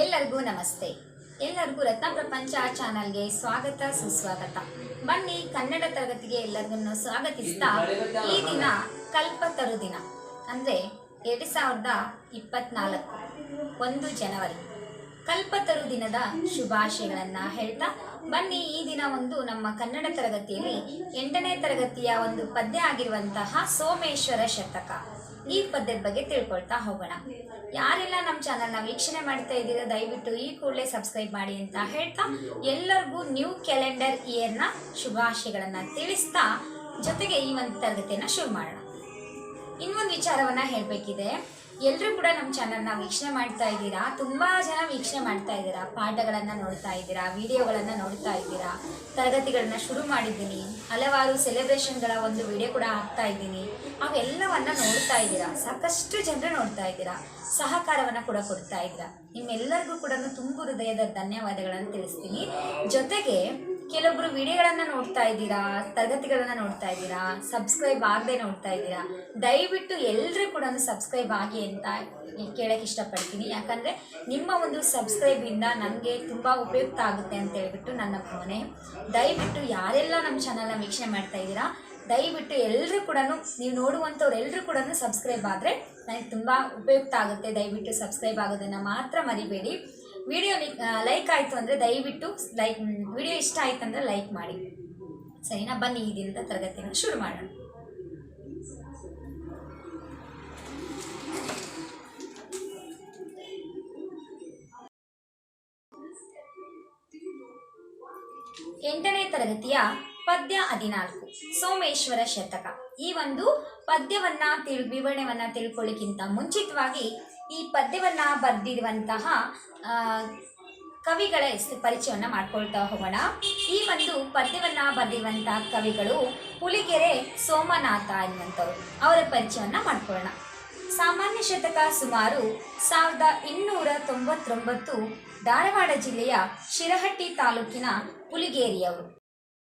ಎಲ್ಲರಿಗೂ ನಮಸ್ತೆ. ಎಲ್ಲರಿಗೂ ರತ್ನ ಪ್ರಪಂಚ ಚಾನಲ್ಗೆ ಸ್ವಾಗತ, ಸುಸ್ವಾಗತ. ಬನ್ನಿ, ಕನ್ನಡ ತರಗತಿಗೆ ಎಲ್ಲರಿಗೂ ಸ್ವಾಗತಿಸ್ತಾ ಈ ದಿನ ಕಲ್ಪತರು ದಿನ ಅಂದರೆ ಎರಡು ಸಾವಿರದ ಇಪ್ಪತ್ನಾಲ್ಕು, ಒಂದು ಜನವರಿ. ಕಲ್ಪತರು ದಿನದ ಶುಭಾಶಯಗಳನ್ನು ಹೇಳ್ತಾ ಬನ್ನಿ ಈ ದಿನ ಒಂದು ನಮ್ಮ ಕನ್ನಡ ತರಗತಿಯಲ್ಲಿ ಎಂಟನೇ ತರಗತಿಯ ಒಂದು ಪದ್ಯ ಆಗಿರುವಂತಹ ಸೋಮೇಶ್ವರ ಶತಕ. ಈ ಪದ್ಯದ ಬಗ್ಗೆ ತಿಳ್ಕೊಳ್ತಾ ಹೋಗೋಣ. ಯಾರೆಲ್ಲ ನಮ್ಮ ಚಾನಲ್ನ ವೀಕ್ಷಣೆ ಮಾಡ್ತಾ ಇದ್ದೀರಾ ದಯವಿಟ್ಟು ಈ ಕೂಡಲೇ ಸಬ್ಸ್ಕ್ರೈಬ್ ಮಾಡಿ ಅಂತ ಹೇಳ್ತಾ ಎಲ್ಲರಿಗೂ ನ್ಯೂ ಕ್ಯಾಲೆಂಡರ್ ಇಯರ್ನ ಶುಭಾಶಯಗಳನ್ನು ತಿಳಿಸ್ತಾ ಜೊತೆಗೆ ಈ ಒಂದು ತರಗತಿಯನ್ನು ಶುರು ಮಾಡೋಣ. ಇನ್ನೊಂದು ವಿಚಾರವನ್ನ ಹೇಳಬೇಕಿದೆ. ಎಲ್ಲರೂ ಕೂಡ ನಮ್ಮ ಚಾನಲ್ನ ವೀಕ್ಷಣೆ ಮಾಡ್ತಾ ಇದ್ದೀರಾ? ತುಂಬ ಜನ ವೀಕ್ಷಣೆ ಮಾಡ್ತಾ ಇದ್ದೀರಾ. ಪಾಠಗಳನ್ನು ನೋಡ್ತಾ ಇದ್ದೀರಾ ವಿಡಿಯೋಗಳನ್ನು ನೋಡ್ತಾ ಇದ್ದೀರಾ, ತರಗತಿಗಳನ್ನ ಶುರು ಮಾಡಿದ್ದೀನಿ. ಹಲವಾರು ಸೆಲೆಬ್ರೇಷನ್ಗಳ ಒಂದು ವಿಡಿಯೋ ಕೂಡ ಹಾಕ್ತಾ ಇದ್ದೀನಿ. ಅವೆಲ್ಲವನ್ನ ನೋಡ್ತಾ ಇದ್ದೀರಾ? ಸಾಕಷ್ಟು ಜನರು ನೋಡ್ತಾ ಇದ್ದೀರಾ. ಸಹಕಾರವನ್ನು ಕೂಡ ಕೊಡ್ತಾ ಇದ್ದೀರಾ. ನಿಮ್ಮೆಲ್ಲರಿಗೂ ಕೂಡ ತುಂಬ ಹೃದಯದ ಧನ್ಯವಾದಗಳನ್ನು ತಿಳಿಸ್ತೀನಿ. ಜೊತೆಗೆ ಕೆಲವೊಬ್ರು ವಿಡಿಯೋಗಳನ್ನ ನೋಡ್ತಾ ಇದ್ದೀರಾ, ತರಗತಿಗಳನ್ನ ನೋಡ್ತಾ ಇದ್ದೀರಾ ಸಬ್ಸ್ಕ್ರೈಬ್ ಆಗದೆ ನೋಡ್ತಾ ಇದ್ದೀರಾ, ದಯವಿಟ್ಟು ಎಲ್ಲರೂ ಕೂಡ ಸಬ್ಸ್ಕ್ರೈಬ್ ಆಗಿ ಅಂತ ಕೇಳಕ್ಕೆ ಇಷ್ಟಪಡ್ತೀನಿ. ಯಾಕಂದರೆ ನಿಮ್ಮ ಒಂದು ಸಬ್ಸ್ಕ್ರೈಬಿಂದ ನನಗೆ ತುಂಬ ಉಪಯುಕ್ತ ಆಗುತ್ತೆ ಅಂತ ಹೇಳ್ಬಿಟ್ಟು ನನ್ನ ಭಾವನೆ. ದಯವಿಟ್ಟು ಯಾರೆಲ್ಲ ನಮ್ಮ ಚಾನಲ್ನ ವೀಕ್ಷಣೆ ಮಾಡ್ತಾ ಇದ್ದೀರಾ, ದಯವಿಟ್ಟು ಎಲ್ಲರೂ ಕೂಡ ನೀವು ನೋಡುವಂಥವ್ರು ಎಲ್ಲರೂ ಕೂಡ ಸಬ್ಸ್ಕ್ರೈಬ್ ಆದರೆ ನನಗೆ ತುಂಬ ಉಪಯುಕ್ತ ಆಗುತ್ತೆ. ದಯವಿಟ್ಟು ಸಬ್ಸ್ಕ್ರೈಬ್ ಆಗೋದನ್ನು ಮಾತ್ರ ಮರಿಬೇಡಿ. ವಿಡಿಯೋ ಲೈಕ್ ಆಯಿತು ಅಂದರೆ ದಯವಿಟ್ಟು ಲೈಕ್ ವಿಡಿಯೋ ಇಷ್ಟ ಆಯ್ತು ಅಂದರೆ ಲೈಕ್ ಮಾಡಿ. ಸರಿನಾ? ಬನ್ನಿ, ಈ ದಿನದ ತರಗತಿಯನ್ನು ಶುರು ಮಾಡೋಣ. ಎಂಟನೇ ತರಗತಿಯ ಪದ್ಯ ಹದಿನಾಲ್ಕು, ಸೋಮೇಶ್ವರ ಶತಕ. ಈ ಒಂದು ಪದ್ಯವನ್ನ ತಿಳ್ ವಿವರಣೆಯನ್ನ ತಿಳ್ಕೊಳ್ಳಿಕ್ಕಿಂತ ಮುಂಚಿತವಾಗಿ ಈ ಪದ್ಯವನ್ನ ಬರೆದಿರುವಂತಹ ಕವಿಗಳ ಹೆಸರು ಪರಿಚಯವನ್ನ ಮಾಡ್ಕೊಳ್ತಾ ಹೋಗೋಣ. ಈ ಒಂದು ಪದ್ಯವನ್ನ ಬರೆದಿರುವಂತಹ ಕವಿಗಳು ಹುಲಿಗೆರೆ ಸೋಮನಾಥ ಎನ್ನುವಂಥವ್ರು ಅವರ ಪರಿಚಯವನ್ನ ಮಾಡ್ಕೊಳ್ಳೋಣ. ಸಾಮಾನ್ಯ ಶತಕ ಸುಮಾರು ಸಾವಿರದ ಇನ್ನೂರ ತೊಂಬತ್ತೊಂಬತ್ತು ಧಾರವಾಡ ಜಿಲ್ಲೆಯ ಶಿರಹಟ್ಟಿ ತಾಲೂಕಿನ ಹುಲಿಗೇರಿಯವರು.